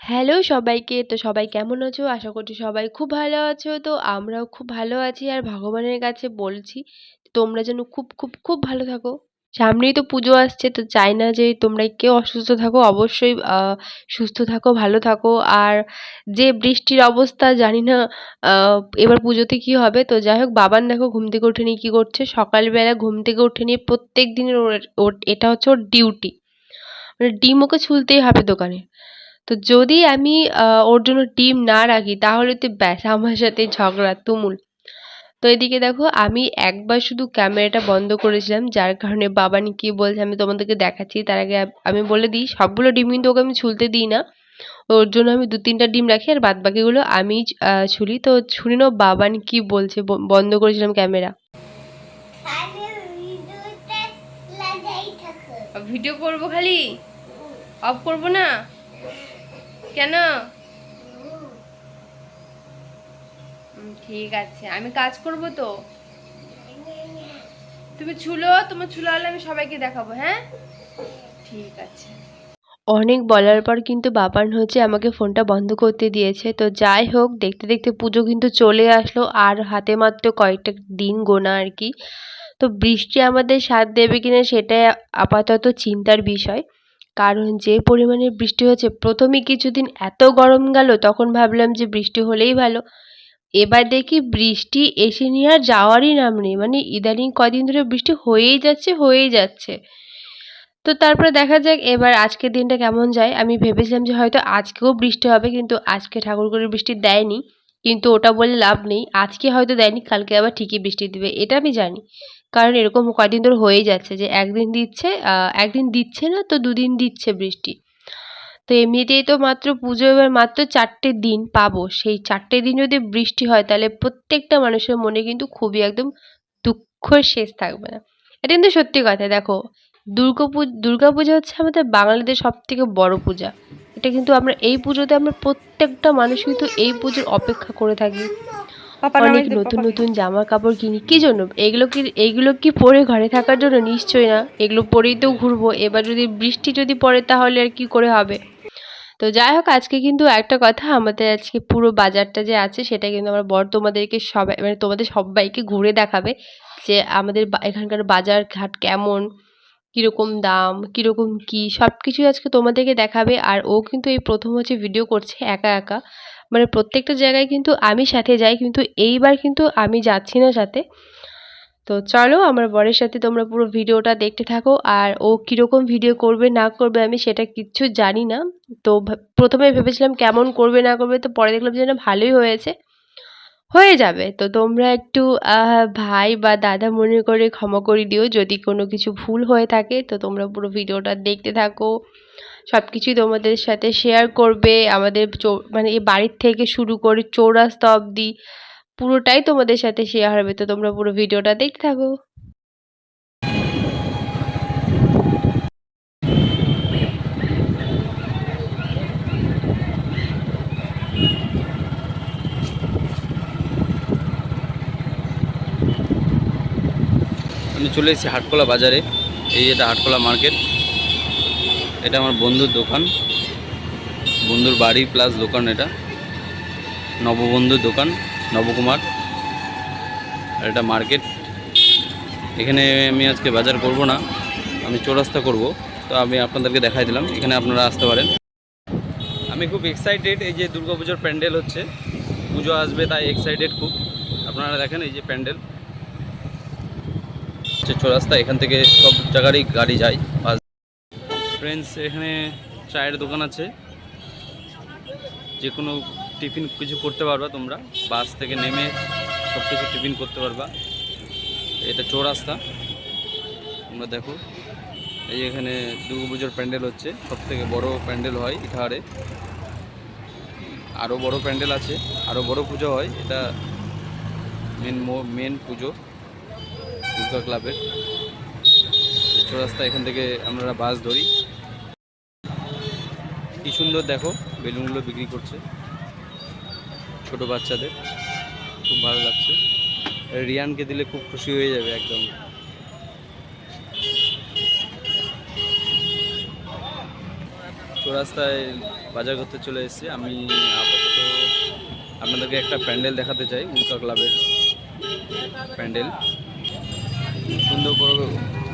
Hello সবাইকে। তো সবাই কেমন আছো? আশা করছি সবাই খুব ভালো আছো। তো আমরাও খুব ভালো আছি আর ভগবানের কাছে বলছি, তোমরা যেন খুব খুব খুব ভালো থাকো। সামনেই তো পুজো আসছে, তো চাই না যে তোমরা কেউ অসুস্থ থাকো, অবশ্যই সুস্থ থাকো, ভালো থাকো। আর যে বৃষ্টির অবস্থা, জানি না এবার পুজোতে কি হবে। তো যাই হোক, বাবান দেখো ঘুম থেকে উঠে নিয়ে কি করছে? সকালবেলা ঘুম থেকে উঠে নিয়ে প্রত্যেক দিনের ওর, ওর- এটা হচ্ছে ওর ডিউটি। মানে ডিম ওকে ছুলতেই হবে দোকানে। তো যদি আমি ওর জন্য ডিম না রাখি তাহলে তো ব্যাস আমার সাথে ঝগড়া তুমুল। তো এদিকে দেখো আমি একবার শুধু ক্যামেরাটা বন্ধ করেছিলাম যার কারণে বাবানি কি বলছে আমি তোমাদেরকে দেখাচ্ছি। তার আগে আমি বলে দিই সবগুলো ডিম কিন্তু ওকে আমি ছুলতে দিই না। ওর জন্য আমি দু তিনটা ডিম রাখি আর বাদ বাকিগুলো আমি ছুলি। তো শুনি না বাবানি কি বলছে ব- বন্ধ করেছিলাম ক্যামেরা। ভিডিও করব খালি? অফ করব না? কেন? ঠিক আছে। আমি কাজ করব তো? তুমি ছুলো, তোমার ছুলো হলে আমি সবাইকে দেখাবো হ্যাঁ? ঠিক আছে। অনেক বলার পর কিন্তু বাবান হচ্ছে আমাকে ফোনটা বন্ধ করতে দিয়েছে। তো যাই হোক, দেখতে দেখতে পুজো কিন্তু চলে আসলো, আর হাতে মাত্র কয়েকটা দিন গোনা আর কি। তো বৃষ্টি আমাদের সাথ দেবে কিনা সেটাই আপাতত চিন্তার বিষয়। কারণ যে পরিমাণে বৃষ্টি হচ্ছে প্রথমে কিছুদিন এত গরম গেল, তখন ভাবলাম যে বৃষ্টি হলেই ভালো। এবার দেখি বৃষ্টি এসে নিয়ে আর যাওয়ারই নাম নেই মানে ইদানিং কদিন ধরে বৃষ্টি হয়েই যাচ্ছে হয়েই যাচ্ছে। তো তারপরে দেখা যাক এবার আজকের দিনটা কেমন যায়। আমি ভেবেছিলাম যে হয়তো আজকেও বৃষ্টি হবে, কিন্তু আজকে ঠাকুরগুলোর বৃষ্টি দেয়নি। কিন্তু ওটা বলে লাভ নেই, আজকে হয়তো দেয়নি, কালকে আবার ঠিকই বৃষ্টি দিবে, এটা আমি জানি। কারণ এরকম কয়দিন ধরে হয়েই যাচ্ছে যে একদিন দিচ্ছে একদিন দিচ্ছে না তো দুদিন দিচ্ছে বৃষ্টি। তো এমনিতেই তো মাত্র পুজো এবার মাত্র চারটে দিন পাবো। সেই চারটে দিন যদি বৃষ্টি হয় তাহলে প্রত্যেকটা মানুষের মনে কিন্তু খুবই একদম দুঃখের শেষ থাকবে না। এটা কিন্তু সত্যি কথা। দেখো, দুর্গা পুজো দুর্গা পূজা হচ্ছে আমাদের বাঙালিদের সব থেকে বড় পূজা। এটা কিন্তু আমরা, এই পুজোতে আমরা প্রত্যেকটা মানুষ কিন্তু এই পুজোর অপেক্ষা করে থাকি। অনেক নতুন নতুন জামা কাপড় কিনি। কি জন্য? এগুলো কি এগুলো কি পরে ঘরে থাকার জন্য? নিশ্চয় না। এগুলো পরেই তো ঘুরবো। এবার যদি বৃষ্টি যদি পড়ে তাহলে আর কি করে হবে? তো যাই হোক আজকে কিন্তু একটা কথা আমাদের আজকে পুরো বাজারটা যে আছে সেটা কিন্তু আমার বর তোমাদেরকে সবাই মানে তোমাদের সবাইকে ঘুরে দেখাবে যে আমাদের এখানকার বাজার ঘাট কেমন কীরকম দাম কীরকম কী সব কিছুই আজকে তোমাদেরকে দেখাবে। আর ও কিন্তু এই প্রথম হচ্ছে ভিডিও করছে একা একা। মানে প্রত্যেকটা জায়গায় কিন্তু আমি সাথে যাই, কিন্তু এইবার কিন্তু আমি যাচ্ছি না সাথে। তো চলো আমার বরের সাথে তোমরা পুরো ভিডিওটা দেখতে থাকো, আর ও কীরকম ভিডিও করবে, না করবে আমি সেটা কিচ্ছু জানি না। তো প্রথমে ভেবেছিলাম কেমন করবে, না করবে, তো পরে দেখলাম যে না ভালোই হয়েছে। হয়ে যাবে। তো তোমরা একটু ভাই বা দাদা মনে করে ক্ষমা করে দিও, যদি কোনো কিছু ভুল হয়ে থাকে, তো তোমরা পুরো ভিডিওটা দেখতে থাকো। সব কিছুই তোমাদের সাথে শেয়ার করবে। আমাদের মানে এই বাড়ির থেকে শুরু করে চৌরাস্তা অবধি পুরোটাই তোমাদের সাথে শেয়ার হবে। তো তোমরা পুরো ভিডিওটা দেখতে থাকো। আমি চলে এসেছি হাটকলা বাজারে। এই এটা হাটকলা মার্কেট। এটা আমার বন্ধুর দোকান। বন্ধুর বাড়ি প্লাস দোকান এটা। নববন্ধুর দোকান, নবকুমার। আর এটা মার্কেট এখানে আমি আজকে বাজার করব না, আমি চৌরাস্তা করব। তো আমি আপনাদেরকে দেখাই দিলাম, এখানে আপনারা আসতে পারেন। আমি খুব এক্সাইটেড এই যে দুর্গাপুজোর প্যান্ডেল হচ্ছে। পুজো আসবে তাই এক্সাইটেড খুব। আপনারা দেখেন এই যে প্যান্ডেল। হচ্ছে চৌরাস্তা, এখান থেকে সব জায়গারই গাড়ি যায়, বাস ফ্রেন্ডস এখানে চায়ের দোকান আছে। যে কোনো টিফিন কিছু করতে পারবা তোমরা। বাস থেকে নেমে সব কিছু টিফিন করতে পারবা। এটা চৌরাস্তা। তোমরা দেখো, এই এখানে দুর্গাপুজোর প্যান্ডেল হচ্ছে। সব থেকে বড় প্যান্ডেল হয় ইটাহারে। আরও বড় প্যান্ডেল আছে আরও বড় পুজো হয়। এটা মেন মেন পুজো দুর্গা ক্লাবের। চৌরাস্তা এখান থেকে আমরা বাস ধরি। কি সুন্দর দেখো বেলুনগুলো বিক্রি করছে। ছোট বাচ্চাদের, খুব ভালো লাগছে। রিয়ানকে দিলে খুব খুশি হয়ে যাবে একদম। চৌরাস্তায় বাজার করতে চলে এসেছি। আমি আপাতত আপনাদেরকে একটা প্যান্ডেল দেখাতে চাই, উল্কা ক্লাবের প্যান্ডেল। সুন্দর করে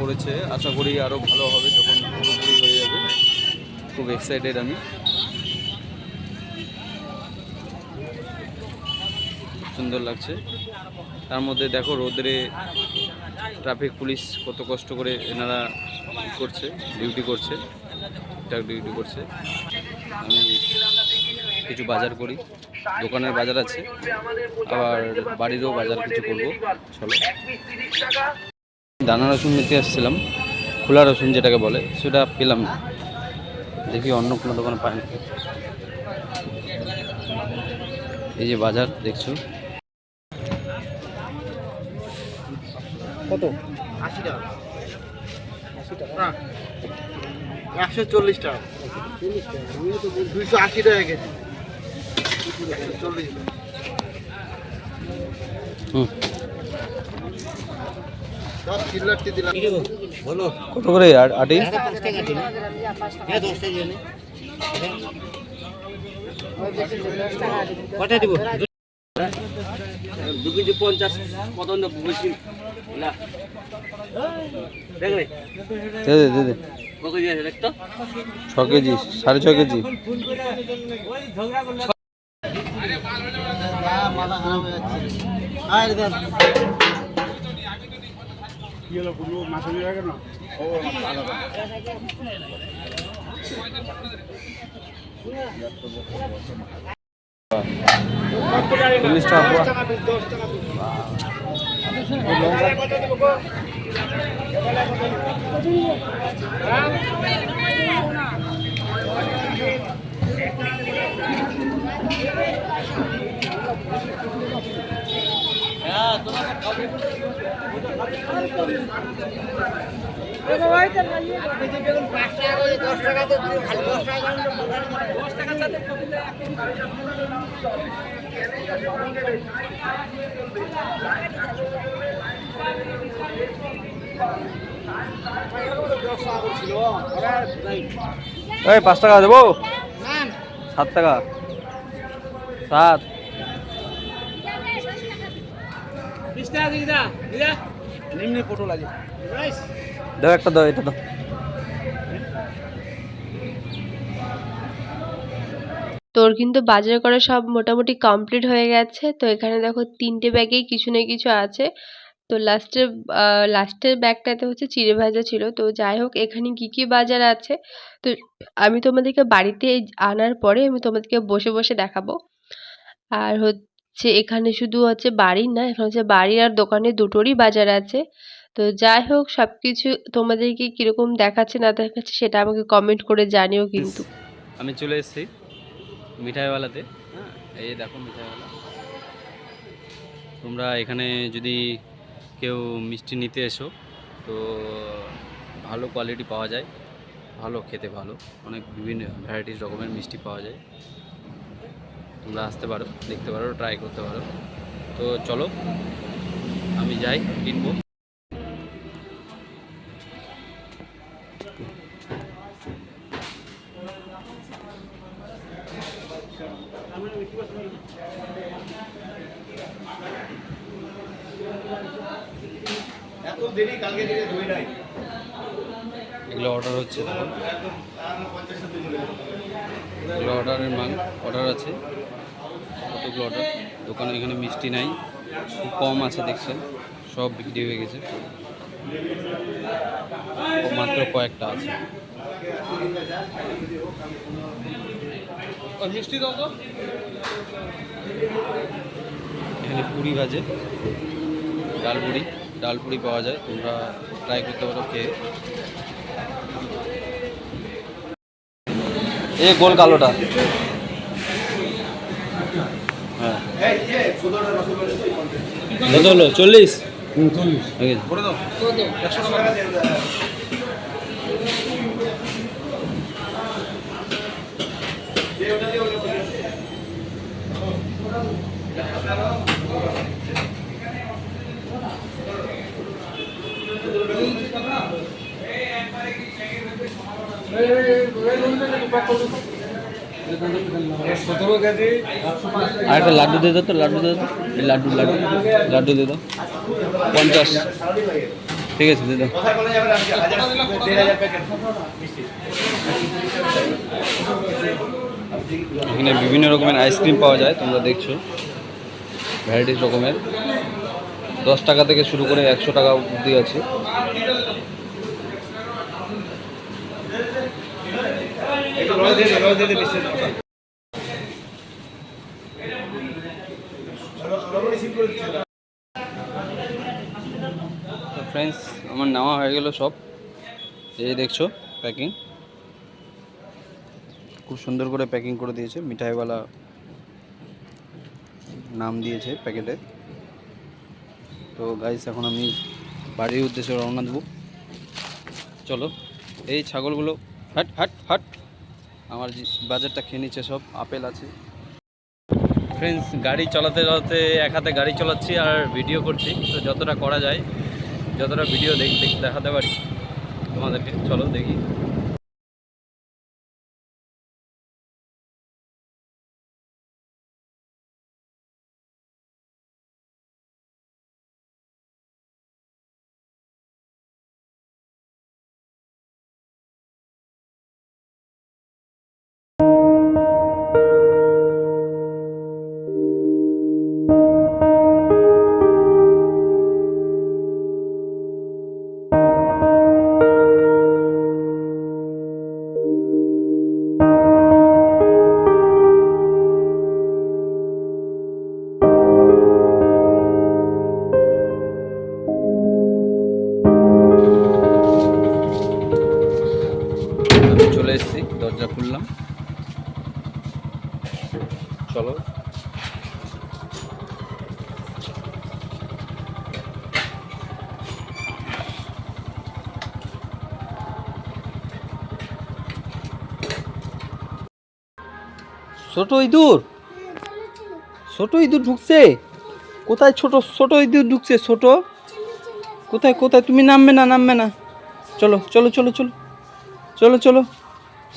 করেছে। আশা করি আরও ভালো হবে যখন খুব এক্সাইটেড আমি। সুন্দর লাগছে। তার মধ্যে দেখো রোদরে ট্রাফিক পুলিশ কত কষ্ট করে এনারা করছে ডিউটি করছে ঠিকঠাক ডিউটি করছে। আমি কিছু বাজার করি, দোকানের বাজার আছে, আবার বাড়িরও বাজার কিছু করব, চলো। দানা রসুন নিতে আসছিলাম, খোলা রসুন যেটাকে বলে, সেটা পেলাম না। দেখি অন্য কোনো দোকানে পাই না। এই যে বাজার দেখছ? কত? আশি টাকা। না একশো চল্লিশ টাকা। দুইশো আশি টাকা কেজি। চল্লিশ টাকা। হুম। কত করে আটি? কটা দিব? দু কেজি পঞ্চাশ কত বলছি। না। দেখলে দে দে দে ছ কেজি সাড়ে ছ কেজি। মাথা খারাপ হয়ে যাচ্ছে আর দেখ চল্লিশ টাকা পোয়া। এই পাঁচ টাকা দেবো? সাত টাকা। সাত। নিম্নে পটল আছে। দাও একটা দাও এটা দাও। তোর কিন্তু বাজার করা সব মোটামুটি কমপ্লিট হয়ে গেছে। তো এখানে দেখো তিনটে ব্যাগেই কিছু না কিছু আছে। তো লাস্টের লাস্টের ব্যাগটাতে হচ্ছে চিড়ে ভাজা ছিল। তো যাই হোক এখানে কি কি বাজার আছে? তো আমি তোমাদেরকে বাড়িতে আনার পরে আমি তোমাদেরকে বসে বসে দেখাবো। আর হচ্ছে এখানে শুধু হচ্ছে বাড়ির না, এখানে হচ্ছে বাড়ি আর দোকানে দুটোরই বাজার আছে। তো যাই হোক সব কিছু তোমাদেরকে কীরকম দেখাচ্ছে না দেখাচ্ছে সেটা আমাকে কমেন্ট করে জানিও কিন্তু। আমি চলে এসেছি মিঠাইওয়ালাতে। হ্যাঁ এই দেখো মিঠাইওয়ালা। তোমরা এখানে যদি কেউ মিষ্টি নিতে এসো, তো ভালো কোয়ালিটি পাওয়া যায়, ভালো, খেতে ভালো। অনেক বিভিন্ন ভ্যারাইটিস রকমের মিষ্টি পাওয়া যায়। তোমরা আসতে পারো দেখতে পারো ট্রাই করতে পারো। তো চলো আমি যাই কিনবো। এগুলো অর্ডার হচ্ছে। এগুলো অর্ডারের মাল অর্ডার আছে। কতগুলো অর্ডার দোকানে এখানে মিষ্টি নাই, খুব কম আছে দেখছেন সব বিক্রি হয়ে গেছে। মাত্র কয়েকটা আছে। এখানে পুরি ভাজে, ডাল পুরি ডাল পুরি পাওয়া যায়, তোমরা ট্রাই করতে পারো, খেয়ে। এ গোল কালোটা। কত হলো চল্লিশ Thank you. আর একটা লাড্ডু দিয়ে দাও তো, লাড্ডু দিয়ে দাও। লাড্ডু লাড্ডু লাড্ডু দিয়ে দাও। পঞ্চাশ। ঠিক আছে, দিয়ে দাও। এখানে বিভিন্ন রকমের আইসক্রিম পাওয়া যায়, তোমরা দেখছ। ভ্যারাইটিস রকমের। দশ টাকা থেকে শুরু করে একশো টাকা অবধি আছে একটু রস দিয়ে দে রস দিয়ে দে মিষ্টি রিসিভ করে দিচ্ছি তো ফ্রেন্ডস আমার নেওয়া হয়ে গেল সব। এই দেখছ প্যাকিং খুব সুন্দর করে প্যাকিং করে দিয়েছে, মিঠাইওয়ালা নাম দিয়েছে প্যাকেটে তো গাইস এখন আমি বাড়ির উদ্দেশ্যে রওনা দেবো। চলো, এই ছাগলগুলো, হাট হাট হাট। আমার বাজারটা খেয়ে নিচ্ছে সব, আপেল আছে। ফ্রেন্ডস গাড়ি চালাতে চালাতে এক হাতে গাড়ি চালাচ্ছি আর ভিডিও করছি। তো যতটা করা যায়, যতটা ভিডিও দেখ- দেখাতে পারি তোমাদেরকে, চলো দেখি। ছোট ইঁদুর? ছোট ইঁদুর ঢুকছে? কোথায় ছোট ছোট ইঁদুর ঢুকছে? ছোট? কোথায় কোথায়? তুমি নামবে না নামবে না। চলো চলো চলো চলো। চলো চলো।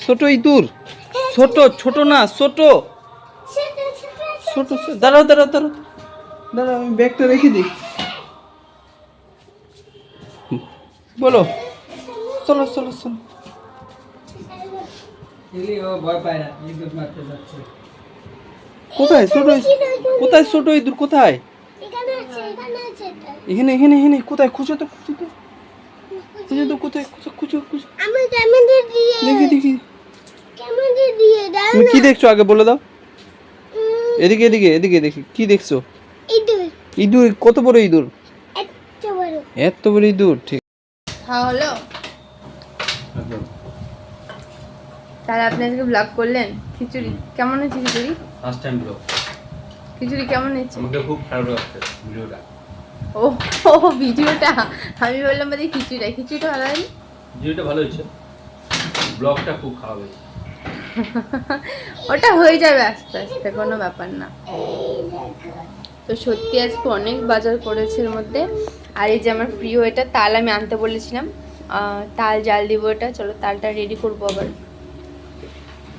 ছোট ইঁদুর? ছোট ছোট না, ছোট। ছোট দাঁড়াও দাঁড়াও দাঁড়াও। দাঁড়াও, আমি ব্যাগটা রেখে দিই। বলো। চলো চলো চলো। কোথায়? ছোট কোথায় ছোট ইঁদুর কোথায়? এখানে এখানে আছে এখানে এখানে এখানে। কোথায়? খুঁজো তো খুঁজো তো। খুঁজো তো কোথায়? খুঁজো খুঁজো খুঁজো। দেখি দেখি। তুমি কি দেখছ? আগে বলে দাও। এদিকে এদিকে এদিকে দেখি। কি দেখছ? ইঁদুর। ইঁদুর? কত বড় ইঁদুর? এত বড়। ইঁদুর ঠিক। হলো তাহলে আপনি আজকে ব্লগ করলেন? খিচুড়ি। কেমন হয়েছে khichuri? First time blog khichuri কেমন হয়েছে? আমাকে খুব খারাপ লাগছে ভিডিওটা। ও ও ভিডিওটা। আমি বললাম বোধহয় খিচুড়িটা। খিচুড়িটা ভালো হয়নি? ভিডিওটা ভালো হয়েছে। ব্লগটা খুব খারাপ হয়েছে। ওটা হয়ে যাবে আস্তে আস্তে কোনো ব্যাপার না। তো সত্যি আজকে অনেক বাজার করেছে এর মধ্যে। আর এই যে আমার প্রিয় এটা তাল আমি আনতে বলেছিলাম। তাল জাল দিব এটা। চলো তালটা রেডি করব আবার।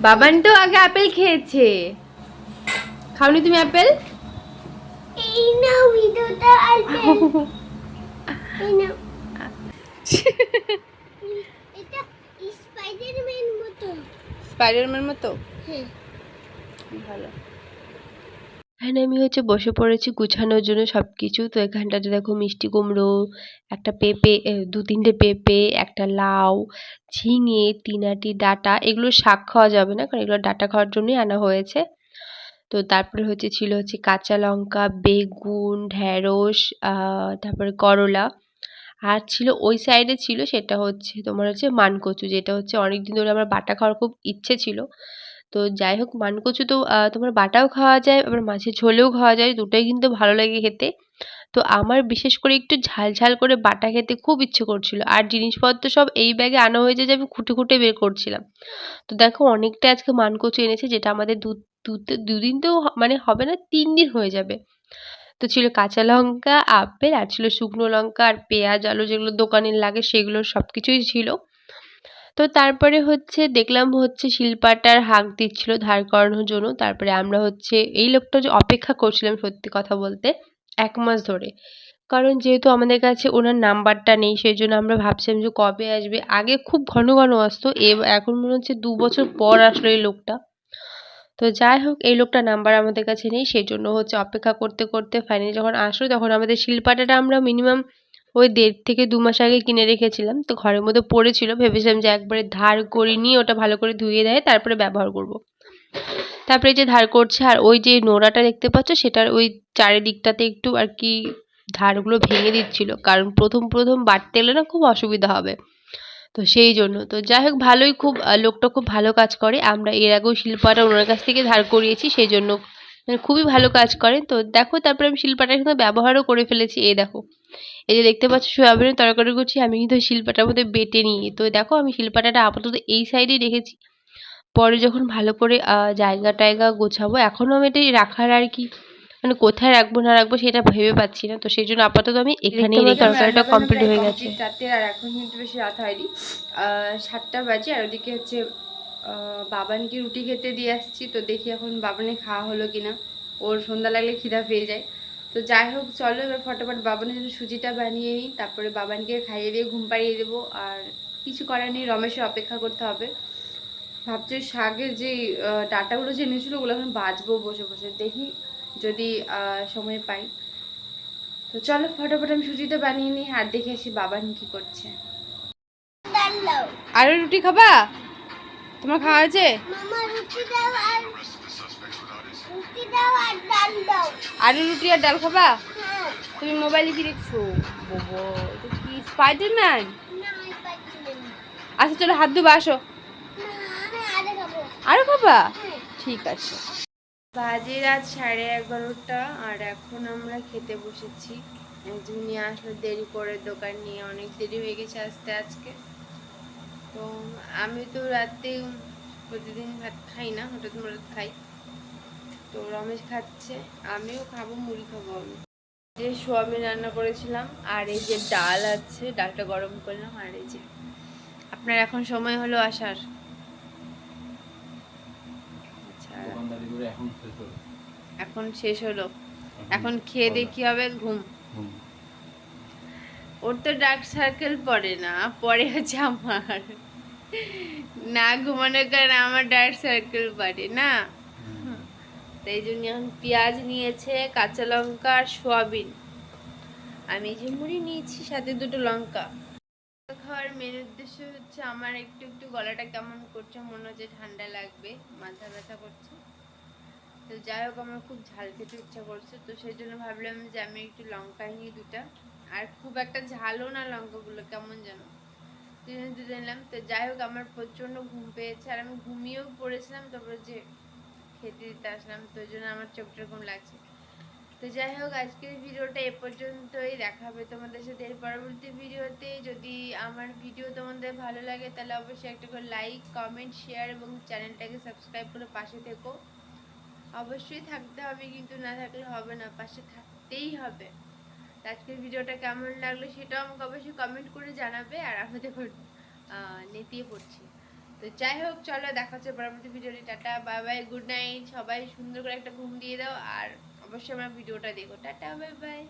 বাবান তো আগে আপেল খেয়েছে। খাওনি তুমি আপেল? এই নাও ভিডিওটা আপেল এই নাও। এটা স্পাইডারম্যান মতো। স্পাইডারম্যান মতো? হ্যাঁ। ভালো। এখানে আমি হচ্ছে বসে পড়েছি গুছানোর জন্য সব কিছু তো এখানটাতে দেখো মিষ্টি কুমড়ো, একটা পেঁপে দু তিনটে পেঁপে, একটা লাউ, ঝিঙে তিনাটি ডাঁটা। এগুলো শাক খাওয়া যাবে না, কারণ এগুলো ডাঁটা খাওয়ার জন্যই আনা হয়েছে। তো তারপরে হচ্ছে ছিল হচ্ছে কাঁচা লঙ্কা, বেগুন ঢ্যাঁড়স তারপরে করলা। আর ছিল ওই সাইডে ছিল সেটা হচ্ছে তোমার হচ্ছে মানকচু, যেটা হচ্ছে অনেক দিন ধরে আমার বাটা খাওয়ার খুব ইচ্ছে ছিল। তো যাই হোক মানকচু তো তোমার বাটাও খাওয়া যায়, আবার মাছের ঝোলেও খাওয়া যায়, দুটোই কিন্তু ভালো লাগে খেতে। তো আমার বিশেষ করে একটু ঝাল ঝাল করে বাটা খেতে খুব ইচ্ছে করছিল। আর জিনিসপত্র সব এই ব্যাগে আনা হয়েছে যে আমি খুঁটে খুঁটে বের করছিলাম। তো দেখো, অনেকটা আজকে মানকচু এনেছে, যেটা আমাদের দু দুদিন তো মানে হবে না, তিন দিন হয়ে যাবে। তো ছিল কাঁচা লঙ্কা, আপেল, আর ছিল শুকনো লঙ্কা, আর পেঁয়াজ, আলু যেগুলো দোকানের লাগে সেগুলো সব কিছুই ছিল। তো তারপরে হচ্ছে দেখলাম হচ্ছে শিল্পাটার হাঁক দিচ্ছিল ধার করানোর জন্য। তারপরে আমরা হচ্ছে এই লোকটা যে অপেক্ষা করছিলাম সত্যি কথা বলতে এক মাস ধরে। কারণ যেহেতু আমাদের কাছে ওনার নাম্বারটা নেই সেই জন্য আমরা ভাবছিলাম যে কবে আসবে। আগে খুব ঘন ঘন আসতো এখন মনে হচ্ছে দু বছর পর আসলো এই লোকটা। তো যাই হোক, এই লোকটা নাম্বার আমাদের কাছে নেই সেই জন্য হচ্ছে অপেক্ষা করতে করতে ফাইনালি যখন আসলো, তখন আমাদের শিল্পাটাটা আমরা মিনিমাম ওই দেড় থেকে দু মাস আগে কিনে রেখেছিলাম, তো ঘরের মধ্যে পড়েছিল, ভেবেছিলাম যে একবারে ধার করে নিয়ে ওটা ভালো করে ধুয়ে দেয়, তারপরে ব্যবহার করব। তারপরে যে ধার করছে, আর ওই যে নোড়াটা দেখতে পাচ্ছ, সেটার ওই চারিদিকটাতে একটু আর কি ধারগুলো ভেঙে দিচ্ছিল, কারণ প্রথম প্রথম বাড়তে এলে না খুব অসুবিধা হবে তো সেই জন্য, তো যাই হোক, ভালোই খুব লোকটা খুব ভালো কাজ করে, আমরা এর আগেও শিল্পাটা ওনার কাছ থেকে ধার করিয়েছি, সেই জন্য খুবই ভালো কাজ করেন। তো দেখো তারপরে আমি শিল্পাটা কিন্তু ব্যবহারও করে ফেলেছি। এই দেখো এই যে দেখতে পাচ্ছ সোয়াবিনের তরকারি করছি আমি কিন্তু শিল্পাটার মধ্যে বেটে নিই। তো দেখো আমি শিল্পাটাটা আপাতত এই সাইডেই রেখেছি। পরে যখন ভালো করে জায়গা টায়গা গোছাবো এখনও আমি এটাই রাখার আর কি মানে কোথায় রাখব না রাখব সেটা ভেবে পাচ্ছি না। তো সেই জন্য আপাতত আমি এখানেই তরকারিটা কমপ্লিট হয়ে গেছে। রাতে আর এখন কিন্তু বেশি রাত হয়নি। সাতটা বাজে আর ওদিকে হচ্ছে বাবানকে রুটি খেতে দিয়ে আসছি তো দেখি এখন বাবানে খাওয়া হলো কিনা। ওর সন্ধ্যা লাগলে খিদা পেয়ে যায়। তো যাই হোক চলো এবার ফটাফট বাবানের জন্য সুজিটা বানিয়ে নিই তারপরে বাবানকে খাইয়ে দিয়ে ঘুম পাড়িয়ে দেবো। আর কিছু করার নেই রমেশের অপেক্ষা করতে হবে। ভাবছি শাকের যে ডাঁটাগুলো যে এনেছিলো ওগুলো এখন বাজবো বসে বসে। দেখি যদি সময় পাই। তো চলো ফটাফট আমি সুজিটা বানিয়ে নিই আর দেখে আসি বাবান কি করছে। ডাল দাও আরও রুটি খাবা? তোমার খাওয়া আছে আলু রুটি আর ডাল খাবা? হ্যাঁ। তুমি মোবাইলে কি দেখছ? বাবা এটা কি স্পাইডারম্যান আচ্ছা চলো হাত ধুবা আসো। আরে খাব। হ্যাঁ। ঠিক আছে। বাজে রাত সাড়ে এগারোটা আর এখন আমরা খেতে বসেছি। নিয়ে আসলো দেরি করে দোকান নিয়ে অনেক দেরি হয়ে গেছে আসতে আজকে। তো আমি তো রাতে প্রতিদিন ভাত খাই না হঠাৎ হঠাৎ খাই। তো রমেশ খাচ্ছে আমিও খাব মুড়ি খাব আমি। যে সোয়াবিন রান্না করেছিলাম আর এই যে ডাল আছে ডালটা গরম করলাম আর এই যে আপনার এখন সময় হলো আসার। আচ্ছা। এখন শেষ হলো। এখন খেয়ে দিয়ে কি হবে? ঘুম। ওর তো ডার্ক সার্কেল পড়ে না পরে হচ্ছে আমার। না ঘুমানোর কারণে আমার ডার্ক সার্কেল পড়ে, না। তাই জন্য এখন পেঁয়াজ নিয়েছে, কাঁচা লঙ্কা আর সোয়াবিন। আমি যে মুড়ি নিয়েছি, সাথে দুটো লঙ্কা। খাওয়ার মেন উদ্দেশ্য হচ্ছে আমার একটু একটু গলাটা কেমন করছে, মনে হচ্ছে ঠান্ডা লাগবে, মাথা ব্যথা করছে। তো যাই হোক, আমার খুব ঝাল খেতে ইচ্ছা করছে, তো সেই জন্য ভাবলাম যে আমি একটু লঙ্কা নিই দুটা। আর খুব একটা ঝালও না লঙ্কাগুলো, কেমন যেন। দুটো নিলাম তো যাই হোক, আমার প্রচণ্ড ঘুম পেয়েছে, আর আমি ঘুমিয়েও পড়েছিলাম, তারপরে যে খেতে দিতে আসলাম, তো জন্য আমার চোখটা ঘুম লাগছে। তো যাই হোক, আজকের ভিডিওটা এ পর্যন্তই, দেখা হবে তোমাদের সাথে এর পরবর্তী ভিডিওতে। যদি আমার ভিডিও তোমাদের ভালো লাগে, তাহলে অবশ্যই একটা করে লাইক কমেন্ট শেয়ার এবং চ্যানেলটাকে সাবস্ক্রাইব করে পাশে থেকো। অবশ্যই থাকতে হবে, কিন্তু না থাকলে হবে না, পাশে থাকতেই হবে। আজকের ভিডিওটা কেমন লাগল সেটাও আমাকে অবশ্যই কমেন্ট করে জানাবে আর আমি দেখো নেতিয়ে পড়ছি। তো যাই হোক, চলো দেখা হচ্ছে পরবর্তী ভিডিওটি tata bye bye good night সবাই সুন্দর করে একটা ঘুম দিয়ে দাও আর অবশ্যই আমার ভিডিওটা দেখো টাটা বাই বাই